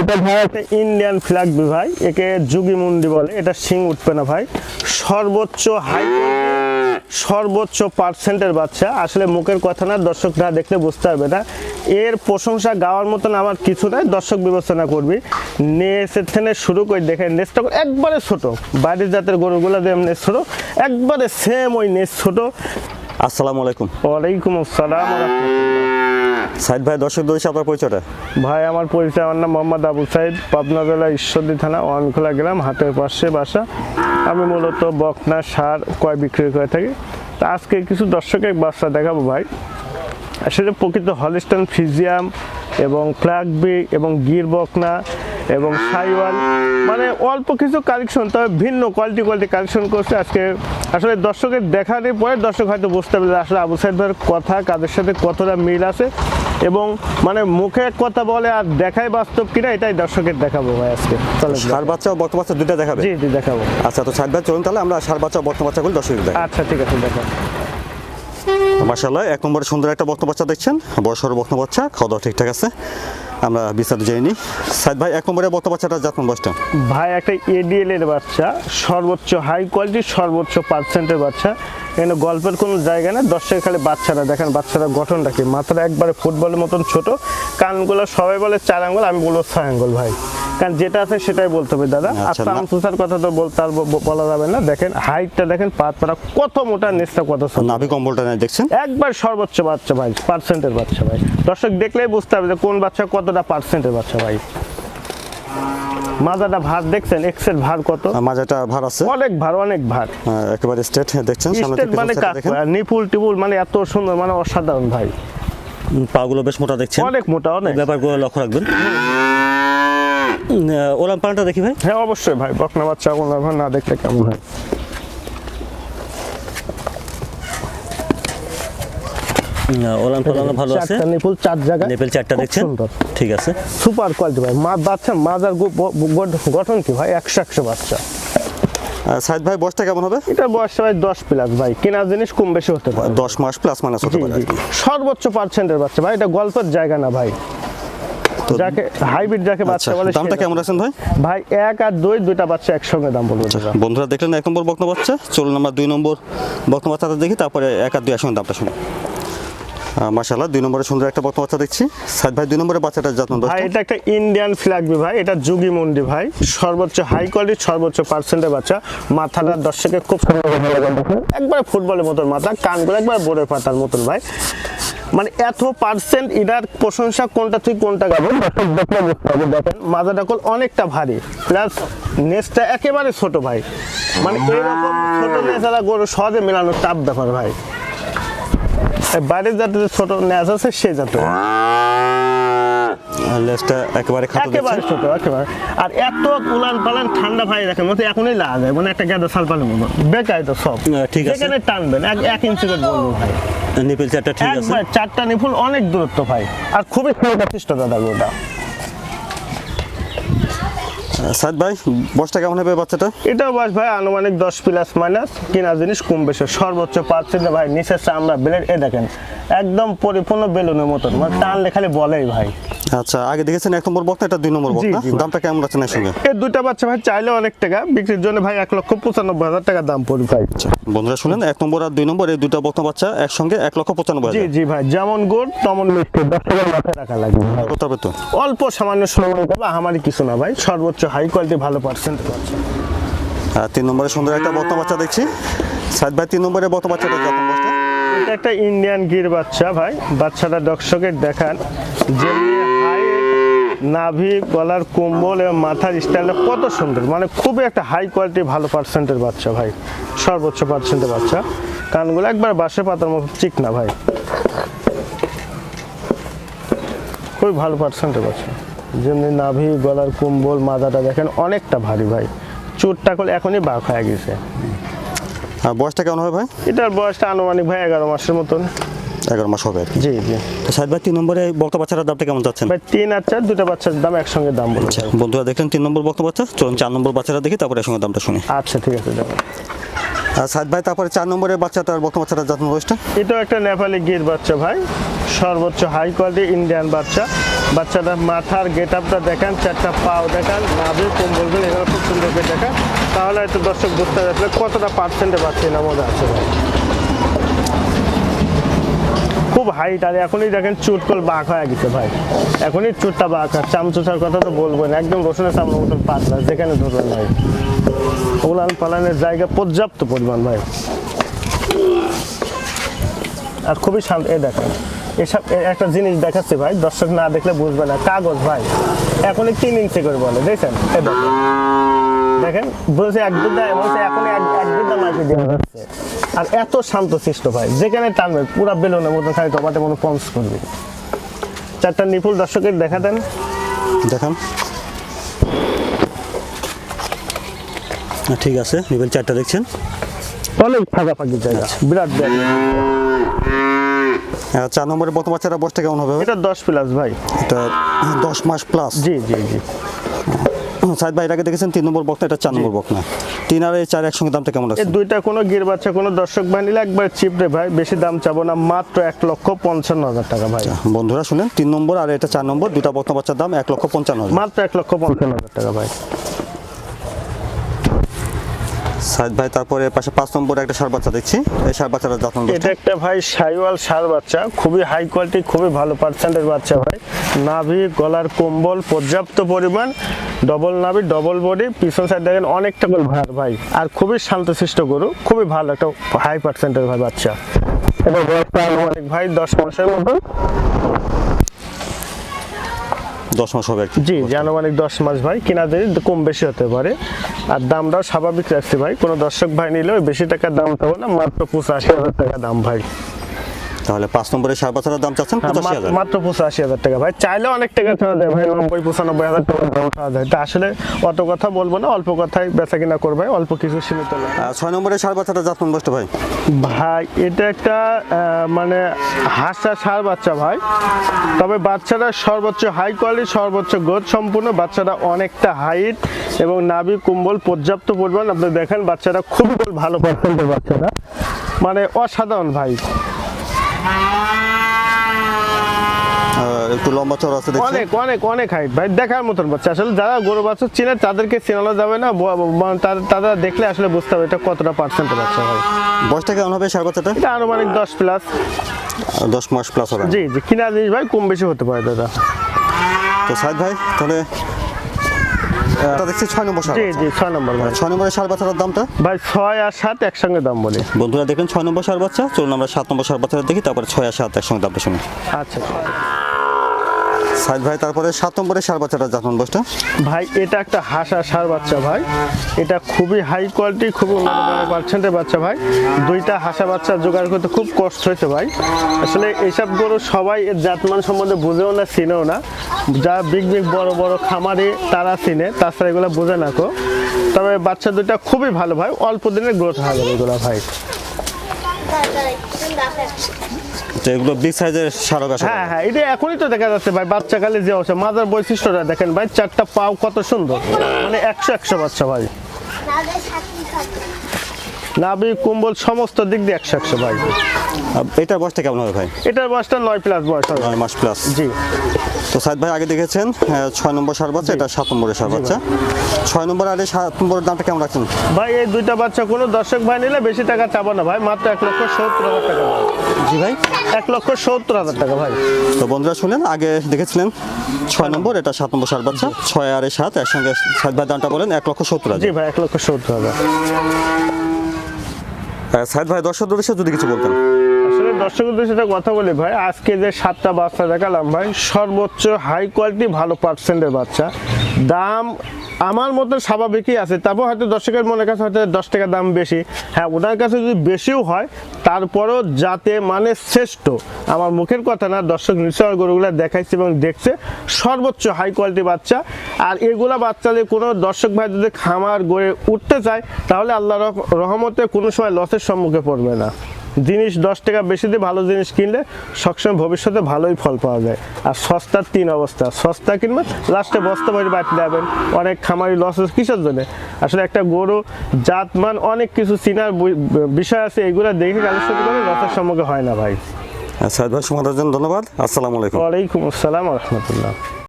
এটা ভাই একটা ইন্ডিয়ান ফ্ল্যাগ ভাই একে যুগি মুন্ডি বলে এটা শিং উঠবে না ভাই। সর্বোচ্চ হাই সর্বোচ্চ পার্সেন্টের বাচ্চা। আসলে মুখের কথা না দর্শকরা দেখলে বুঝতে পারবে না। এর প্রশংসা গাওয়ার মতন আমার কিছু নাই দর্শক বিবেচনা করবি। নেসের থেকে শুরু করে দেখেন নেসটা একবারে ছোট। বাইরের জাতের গরুগুলো যেমন ছোট একবারে সেম ওই নেস ছোট। আসসালামু আলাইকুম। ওয়ালাইকুম আসসালাম। সাইদ ভাই দর্শক দর্শক আপনার পরিচয়টা? ভাই, আমার পরিচয়, আমার নাম মোহাম্মদ আবু সাইদ পাবনা জেলা ঈশ্বরদী থানা, ওয়ানখোলা গ্রাম, হাটের পাশে বাসা। আমি মূলত বকনা সার কয় বিক্রি করে থাকি। তা আজকে কিছু দর্শকের বাচ্চা দেখাবো ভাই। আসলে প্রকৃত হলিস্টান ফিজিয়াম এবং ফ্ল্যাগবি এবং গির বকনা এবং সাইওয়াল। মানে অল্প কিছু কালেকশন, তবে ভিন্ন কোয়ালিটি কোয়ালিটি কালেকশন করছে আজকে। আসলে দর্শকের দেখার পরে দর্শক হয়তো বুঝতে পারবে আসলে আবু ভাইয়ের কথা, কাদের সাথে কতটা মিল আছে। এবং মানে মুখে এক কথা বলে আর দেখায় বাস্তব কিনা এটাই দর্শকের দেখাবো ভাই আজকে। তাহলে সার বাচ্চা ও বর্তমান বাচ্চা দুইটা দেখাবে? জি জি দেখাবো। আচ্ছা তো সার বাচ্চা চলুন তাহলে আমরা সার বাচ্চা ও বর্তমান বাচ্চাগুলো দর্শক দেখাবো আচ্ছা ঠিক আছে দেখো। মাশাআল্লাহ এক নম্বরে সুন্দর একটা বর্তমান বাচ্চা দেখছেন। বড় সড়ো বর্তমান বাচ্চা খাওয়া দাওয়া ঠিকঠাক আছে। আমরা জেনে নিই। সাইদ ভাই, এক নম্বরে বর্তমান বাচ্চাটা জাতমান বয়সটা? ভাই, একটা এডিএল এর বাচ্চা, সর্বোচ্চ হাই কোয়ালিটি সর্বোচ্চ পার্সেন্টের বাচ্চা। এখানে গল্পের কোনো জায়গা না দর্শকের খালি বাচ্চারা দেখেন বাচ্চারা গঠনটা কি? মাথাটা একবারে ফুটবলের মতন ছোট, কানগুলো সবাই বলে চার আঙ্গুল, আমি বলব ছয় আঙ্গুল ভাই। কারণ যেটা আছে সেটাই বলতে হবে দাদা। আর আচ্ছা, সামসুসার কথা তো বলতে আর বলা যাবে না। দেখেন হাইটটা দেখেন পাতটা কত মোটা নেসটা কত নাভি কম্বলটা নেই দেখছেন? একবার সর্বোচ্চ বাচ্চা ভাই পার্সেন্টের বাচ্চা ভাই। দর্শক দেখলেই বুঝতে হবে যে কোন বাচ্চা কতটা পার্সেন্টের বাচ্চা ভাই। মাজাটা ভার দেখছেন? এক্সের ভার কত? মাজাটা ভার আছে? অনেক ভার অনেক ভার। একেবারে স্টেট দেখছেন? সামনে স্টেট থেকে মানে আর নিপুল টিপুল মানে এত সুন্দর মানে অসাধারণ ভাই। পাগুলো বেশ মোটা দেখছেন? অনেক মোটা অনেক। ব্যাপারগুলো লক্ষ্য রাখবেন। ওলাম পানটা দেখি ভাই। হ্যাঁ অবশ্যই ভাই বকনা বাচ্চা ওনার ভাই না দেখলে কেমন হয়? পালানো ভালো আছে। চারটা চার জায়গা নেপেল চারটা দেখছেন? ঠিক আছে। সুপার কোয়ালিটি ভাই। মা বাচ্চা মাজার গঠন কি ভাই? একশো একশো বাচ্চা। সাইদ ভাই বয়সটা কেমন হবে? এটা বয়স ভাই দশ প্লাস ভাই। কেনা জিনিস কম বেশি হতে পারে। দশ মাস প্লাস মাইনাস হতে পারে। সর্বোচ্চ পার্সেন্টের বাচ্চা ভাই। এটা গল্পের জায়গা না ভাই। যাকে হাইব্রিড যাকে আচ্ছা বাচ্চা বলে দামটা কেমন আছেন ভাই? ভাই এক আর দুই দুইটা বাচ্চা একসঙ্গে দাম বলব দাদা। বন্ধুরা দেখলেন এক নম্বর বক্ন বাচ্চা চলুন আমরা দুই নম্বর বক্ন বাচ্চাটা দেখি তারপরে এক আর দুই একসঙ্গে দামটা শুনি মাসাল্লাহ দুই নম্বরে সুন্দর একটা বক্ন বাচ্চা দেখছি। সাইদ ভাই দুই নম্বরে বাচ্চাটা যত্ন ভাই এটা একটা ইন্ডিয়ান ফ্ল্যাগবি ভাই এটা যুগি মুন্ডি ভাই। সর্বোচ্চ হাই কোয়ালিটি সর্বোচ্চ পার্সেন্টের বাচ্চা। মাথাটা দর্শকের খুব সুন্দর। একবারে ফুটবলের মতন মাথা কানগুলো একবার বোরের পাতার মতন ভাই। মানে এত পার্সেন্ট এটার প্রশংসা কোনটা তুই কোনটা গাবো দর্শক দেখলে বুঝতে হবে দেখেন। মাজাটা কল অনেকটা ভারী প্লাস নেসটা একেবারে ছোট ভাই। মানে এইরকম ছোট নেসারা গরু সহজে মেলানো টাপ ব্যাপার ভাই। বাইরে বাইরের যাতে ছোট নেস আছে সে যাতে লেজটা একেবারে খাটো একেবারে ছোট একেবারে। আর এত উলান পালান ঠান্ডা ভাই মতো এখনই লাগা যায় মানে একটা গেঁদা সালপালের মতো। তো সব। ঠিক আছে। টানবেন এক এক ইঞ্চি করে বলব ভাই। নিপেল চারটা ঠিক আছে? চারটা নিফুল অনেক দূরত্ব ভাই। আর খুবই দাদা ওটা সাইদ ভাই বয়সটা কেমন হবে বাচ্চাটা এটাও বাস ভাই আনুমানিক দশ প্লাস মাইনাস কিনা জিনিস কম বেশি। সর্বোচ্চ পার্সেন্টে ভাই নিচের চামড়া ব্লেড এ দেখেন একদম পরিপূর্ণ বেলুনের মতন। মানে টানলে খালি বলেই ভাই। আচ্ছা আগে দেখেছেন এক নম্বর বক্তা এটা দুই নম্বর বক্তা? দামটা কেমন আছে না সঙ্গে এই দুইটা বাচ্চা ভাই চাইলে অনেক টাকা বিক্রির জন্য ভাই এক লক্ষ পঁচানব্বই হাজার টাকা দাম পড়বে ভাই। আচ্ছা বন্ধুরা শুনেন এক নম্বর আর দুই নম্বর এই দুইটা বক্তা বাচ্চা একসঙ্গে এক লক্ষ পঁচানব্বই জি জি ভাই যেমন গুড় তেমন মিষ্টি দশ টাকার মাথায় রাখা লাগবে। করতে হবে তো? অল্প সামান্য সময় আমারই কিছু না ভাই সর্বোচ্চ হাই কোয়ালিটি ভালো পার্সেন্ট আর তিন নম্বরে সুন্দর একটা বক্তা বাচ্চা দেখছি। সাইদ ভাই তিন নম্বরে বক্তা বাচ্চাটা বয়সটা এটা একটা ইন্ডিয়ান গির বাচ্চা ভাই। বাচ্চাটা দর্শকের দেখান। যেমনি হাই নাভি গলার কম্বল এবং মাথার স্টাইলটা কত সুন্দর। মানে খুবই একটা হাই কোয়ালিটি ভালো পার্সেন্টের বাচ্চা ভাই। সর্বোচ্চ পার্সেন্টের বাচ্চা। কানগুলো একবার বাসে পাতার মতো চিকনা ভাই। খুবই ভালো পার্সেন্টের বাচ্চা। যেমনি নাভি গলার কম্বল মাথাটা দেখেন অনেকটা ভারী ভাই। চুটটা করলে এখনই বাঘ হয়ে গেছে। আর বয়সটা কেমন হবে ভাই? এটার বয়সটা আনুমানিক ভাই এগারো মাসের মতন। এগারো মাস হবে জি জি। তো সাইদ ভাই তিন নম্বরে বক্তা বাচ্চাটার দামটা কেমন যাচ্ছেন ভাই তিন আর চার দুটো বাচ্চার দাম একসঙ্গে দাম বলুন। আচ্ছা বন্ধুরা দেখলেন তিন নম্বর বক্তা বাচ্চা চলুন চার নম্বর বাচ্চাটা দেখি তারপরে এর সঙ্গে দামটা শুনি। আচ্ছা ঠিক আছে দেখো আর সাইদ ভাই তারপরে চার নম্বরের বাচ্চাটার বক্তা বাচ্চাটার যত্ন বয়সটা? এটাও একটা নেপালি গির বাচ্চা ভাই সর্বোচ্চ হাই কোয়ালিটি ইন্ডিয়ান বাচ্চা। বাচ্চাটা মাথার গেট আপটা দেখান, চারটা পাও দেখান, নাভি কম্বলগুলো এগুলো খুব সুন্দর করে দেখান। তাহলে হয়তো দর্শক বুঝতে পারবে কতটা পার্সেন্টে বাচ্চা এর মধ্যে আছে। খুব হাইট আর এখনই দেখেন চুটকল বাঘ হয়ে গেছে ভাই। এখনই চুটটা বাঘ আর চামচুচার কথা তো বলব না, একদম রসুনের চামড়ার মতন পাতলা, যেখানে ধরবেন ভাই। ওলান পালানের জায়গা পর্যাপ্ত পরিমাণ ভাই। আর খুবই শান্ত, এ দেখেন। এসব একটা জিনিস দেখাচ্ছে ভাই দর্শক না দেখলে বুঝবে না। কাগজ ভাই এখনই তিন ইঞ্চি করে বলে দেখছেন? দেখেন। বলছে এক দুধা বলছে এখন এক দুধা মাইকে দেওয়া যাচ্ছে আর এত শান্ত শিষ্ট ভাই যেখানে টানবে পুরা বেলুনের মতো খালি টমাটে মতো পঞ্চ করবে। চারটা নিপুল দর্শকের দেখা দেন। দেখান। ঠিক আছে নিপুল চারটা দেখছেন। অনেক জায়গা বিরাট জায়গা আর চার নম্বরে বর্তমান বাচ্চাটা বসটা কেমন হবে? এটা দশ প্লাস ভাই। এটা দশ মাস প্লাস জি জি জি। সাইড ভাই আগে দেখেছেন তিন নম্বর বকনা এটা চার নম্বর বকনা তিন আর এই চার একসঙ্গে দামটা কেমন আছে? এই দুইটা কোনো গির বাচ্চা কোনো দর্শক ভাই নিলে একবার চিপ রে ভাই বেশি দাম চাবো না মাত্র এক লক্ষ পঞ্চান্ন হাজার টাকা ভাই। বন্ধুরা শুনেন তিন নম্বর আর এটা চার নম্বর দুটা বকনা বাচ্চার দাম এক লক্ষ পঞ্চান্ন হাজার। মাত্র এক লক্ষ পঞ্চান্ন হাজার টাকা ভাই। সাইদ ভাই তারপরে পাশে পাঁচ নম্বরে একটা সার বাচ্চা দেখছি। এই সার বাচ্চাটা যত্ন এটা একটা ভাই সাইওয়াল সার বাচ্চা খুবই হাই কোয়ালিটি খুবই ভালো পার্সেন্টের বাচ্চা ভাই। নাভি গলার কম্বল পর্যাপ্ত পরিমাণ ডবল নাভি ডবল বডি পিছন সাইড দেখেন অনেকটা করে ভার ভাই। আর খুবই শান্তশিষ্ট গরু খুবই ভালো একটা হাই পার্সেন্টের ভাই বাচ্চা। এটা বয়সটা আনুমানিক ভাই দশ মাসের মতো। দশ মাস হবে জি জি আনুমানিক দশ মাস ভাই কেনা দেরি কম বেশি হতে পারে। আর দামটাও স্বাভাবিক রাখছি ভাই, কোনো দর্শক ভাই নিলে বেশি টাকার দাম থাকবে না, মাত্র পঁচাশি হাজার টাকা দাম ভাই। তাহলে পাঁচ নম্বরের সার বাচ্চাটার দাম চাচ্ছেন হ্যাঁ, পঁচাশি মাত্র- হাজার। মাত্র পঁচাশি হাজার টাকা। ভাই চাইলে অনেক টাকা ছাড়া দেয় ভাই নব্বই পঁচানব্বই হাজার টাকা দাম ছাড়া দেয় তা আসলে অত কথা বলব না অল্প কথাই বেচা কিনা করবে। অল্প কিছু সীমিত ছয় নম্বরের সার বাচ্চাটা যত্ন বসতে ভাই? ভাই এটা একটা মানে হাসা সার বাচ্চা ভাই। তবে বাচ্চাটা সর্বোচ্চ হাই কোয়ালিটি সর্বোচ্চ গ্রোথ সম্পূর্ণ। বাচ্চাটা অনেকটা হাইট এবং নাভি কুম্বল পর্যাপ্ত পরিমাণ। আপনি দেখেন বাচ্চাটা খুবই ভালো পার্সেন্টের বাচ্চাটা। মানে অসাধারণ ভাই। একটু লম্বা চড়া আছে অনেক অনেক অনেক হাইট ভাই দেখার মতন বাচ্চা। আসলে যারা গরু বাচ্চা চিনে তাদেরকে চেনানো যাবে না। তারা দেখলে আসলে বুঝতে হবে এটা কতটা পার্সেন্টের বাচ্চা ভাই। বয়সটা কেমন হবে? সার বাচ্চাটা? এটা আনুমানিক দশ প্লাস দশ মাস প্লাস হবে। জি জি। কিনা জিনিস ভাই কম বেশি হতে পারে দাদা। তো সাইদ ভাই তাহলে এটা দেখছি ছয় নম্বর জি। জি ছয় নম্বর ভাই। ছয় নম্বরের সার বাচ্চাটার দামটা? ভাই ছয় আর সাত একসঙ্গে দাম বলি। বন্ধুরা দেখেন ছয় নম্বর সার বাচ্চা। চলুন আমরা সাত নম্বর সার বাচ্চাটা দেখি তারপরে ছয় আর সাত একসঙ্গে দামটা শুনি। আচ্ছা। সাইদ ভাই, তারপরে সাত নম্বরের সার বাচ্চাটা যত্ন বসটা। ভাই, এটা একটা হাসা সার বাচ্চা ভাই। এটা খুবই হাই কোয়ালিটি খুবই উন্নত পার্সেন্টের বাচ্চা ভাই। দুইটা হাসা বাচ্চা জোগাড় করতে খুব কষ্ট হয়েছে ভাই। আসলে এইসব গরু সবাই এর জাতমান সম্বন্ধে বুঝেও না, চিনেও না। যা বিগ বিগ বড় বড় খামারে তারা চিনে, তাছাড়া এগুলো বোঝে না কো। তবে বাচ্চা দুইটা খুবই ভালো ভাই। অল্প দিনের গ্রোথ যাবে এগুলো ভাই। তো এগুলো বিগ সাইজের সারক আসে হ্যাঁ হ্যাঁ এটা এখনই তো দেখা যাচ্ছে ভাই বাচ্চাকালে যে অবস্থা মাদার বৈশিষ্ট্যটা দেখেন ভাই চারটা পাও কত সুন্দর। মানে একশো একশো বাচ্চা ভাই। নাভি কুম্বল সমস্ত দিক দিয়ে একশো একশো ভাই এটার বয়সটা কেমন হবে ভাই? এটার বয়সটা নয় প্লাস বয়স হবে। নয় মাস প্লাস জি। তো সাইদ ভাই আগে দেখেছেন ছয় নম্বর সার বাচ্চা এটা সাত নম্বরের সার বাচ্চা। ছয় নম্বর আর সাত নম্বরের দামটা কেমন রাখছেন? ভাই এই দুইটা বাচ্চা কোনো দর্শক ভাই নিলে বেশি টাকা চাবো না ভাই মাত্র এক লক্ষ সত্তর হাজার টাকা জি ভাই। এক লক্ষ সত্তর হাজার টাকা ভাই। তো বন্ধুরা শুনেন আগে দেখেছিলেন ছয় নম্বর এটা সাত নম্বর সার বাচ্চা ছয় আর সাত একসঙ্গে সাইদ ভাই দামটা বলেন এক লক্ষ সত্তর জি ভাই এক লক্ষ সত্তর হাজার। সাইদ ভাই দর্শক সাথে যদি কিছু বলতেন। দর্শকদের সাথে কথা বলি ভাই। আজকে যে সাতটা বাচ্চা দেখালাম ভাই, সর্বোচ্চ হাই কোয়ালিটি ভালো পার্সেন্টের বাচ্চা। দাম আমার মতো স্বাভাবিকই আছে। তারপর হয়তো দর্শকের মনের কাছে হয়তো দশ টাকা দাম বেশি। হ্যাঁ ওনার কাছে যদি বেশিও হয়, তারপরও যাতে মানে শ্রেষ্ঠ। আমার মুখের কথা না, দর্শক নিশ্চয় গরুগুলো দেখাইছে এবং দেখছে। সর্বোচ্চ হাই কোয়ালিটি বাচ্চা। আর এগুলা বাচ্চাদের কোনো দর্শক ভাই যদি খামার গড়ে উঠতে চায়, তাহলে আল্লাহ রহমতে কোনো সময় লসের সম্মুখে পড়বে না। জিনিস দশ টাকা বেশি দিয়ে ভালো জিনিস কিনলে সবসময় ভবিষ্যতে ভালোই ফল পাওয়া যায়। আর সস্তার তিন অবস্থা সস্তা কিনবেন লাস্টে বস্তা ভরে বাড়তে যাবেন অনেক খামারি লস হচ্ছে কিসের জন্য? আসলে একটা গরু জাতমান অনেক কিছু চিনার বিষয় আছে এগুলো দেখে কালেকশন করে লসের সম্মুখে হয় না ভাই। সাহেদ ভাই সময় জন্য ধন্যবাদ। আসসালামু আলাইকুম। ওয়ালাইকুম আসসালাম রহমতুল্লাহ।